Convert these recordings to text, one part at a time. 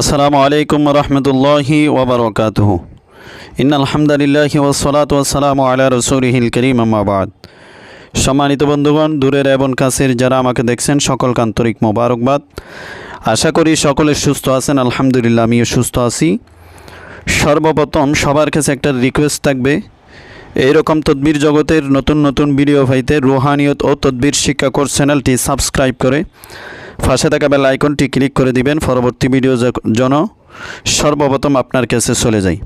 আসসালামু আলাইকুম রহমতুল্লাহি ওবরকাতহ ইন আলহামদুলিল্লাহ ওসলাত ওসালাম আলা রসুলহিল করিম আমাবাদ সম্মানিত বন্ধুগণ, দূরের এবং কাছের যারা আমাকে দেখছেন সকল আন্তরিক মোবারকবাদ। আশা করি সকলে সুস্থ আছেন, আলহামদুলিল্লাহ, আমিও সুস্থ আছি। সর্বপ্রথম সবার কাছে একটা রিকোয়েস্ট থাকবে। এইরকম তদবির জগতের নতুন নতুন ভিডিও পাইতে রুহানিয়ত ও তদবির শিক্ষা কোর্স চ্যানেলটি সাবস্ক্রাইব করে পাশে থাকা বেল আইকনটি ক্লিক করে দিবেন। পরবর্তী ভিডিও যেন সর্বপ্রথম আপনার কাছে চলে যায়।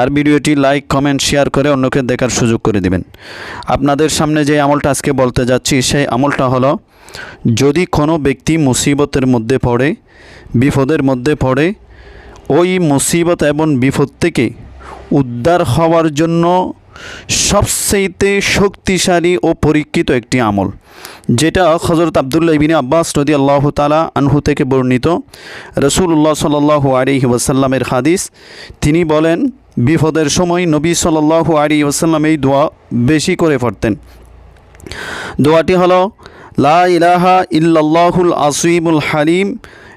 আর ভিডিওটি লাইক, কমেন্ট, শেয়ার করে অন্যকে দেখার সুযোগ করে দিবেন। আপনাদের সামনে যে আমলটা আজকে বলতে যাচ্ছি, সেই আমলটা হলো, যদি কোনো ব্যক্তি মুসিবতের মধ্যে পড়ে, বিপদের মধ্যে পড়ে, ওই মুসিবত এবং বিপদ থেকে উদ্ধার হওয়ার জন্য সবচেয়েতে শক্তিশালী ও পরীক্ষিত একটি আমল, যেটা হজরত আবদুল্লাহ ইবিন আব্বাস রদি আল্লাহ তালা আনহু থেকে বর্ণিত। রসুল্লাহ সাল্লাহ আলী ওয়াসাল্লামের হাদিস, তিনি বলেন, বিপদের সময় নবী সাল্লাহ আলী ওয়াসাল্লাম এই দোয়া বেশি করে পড়তেন। দোয়াটি হলো, লা ইলাহা ইল্লাল্লাহুল আসিমুল হালিম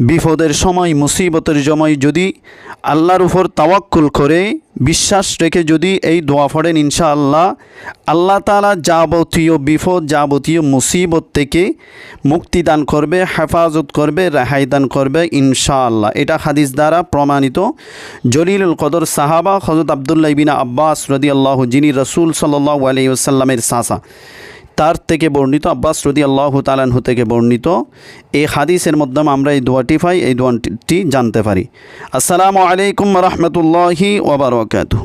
বিপদের সময়, মুসিবতের সময় যদি আল্লাহর উপর তাওয়াক্কুল করে, বিশ্বাস রেখে যদি এই দোয়া পড়েন ইনশাআল্লাহ, আল্লাহ আল্লাহ তালা যাবতীয় বিপদ, যাবতীয় মুসিবত থেকে মুক্তি দান করবে, হেফাজত করবে, রেহাই দান করবে ইনশাআল্লাহ। এটা হাদিস দ্বারা প্রমাণিত। জলিলুল কদর সাহাবা হজরত আবদুল্লাহ বিনা আব্বাস রদি আল্লাহ যিনি রসুল সাল্লাহ আলাইসাল্লামের সাসা তার থেকে বর্ণিত, আব্বাস রদি আল্লাহ তালানহু থেকে বর্ণিত, এই হাদিসের মাধ্যমে আমরা এই দোয়াটি পাই, এই দোয়াটি জানতে পারি। আসসালামু আলাইকুম রহমতুল্লাহি ওবরাকাতু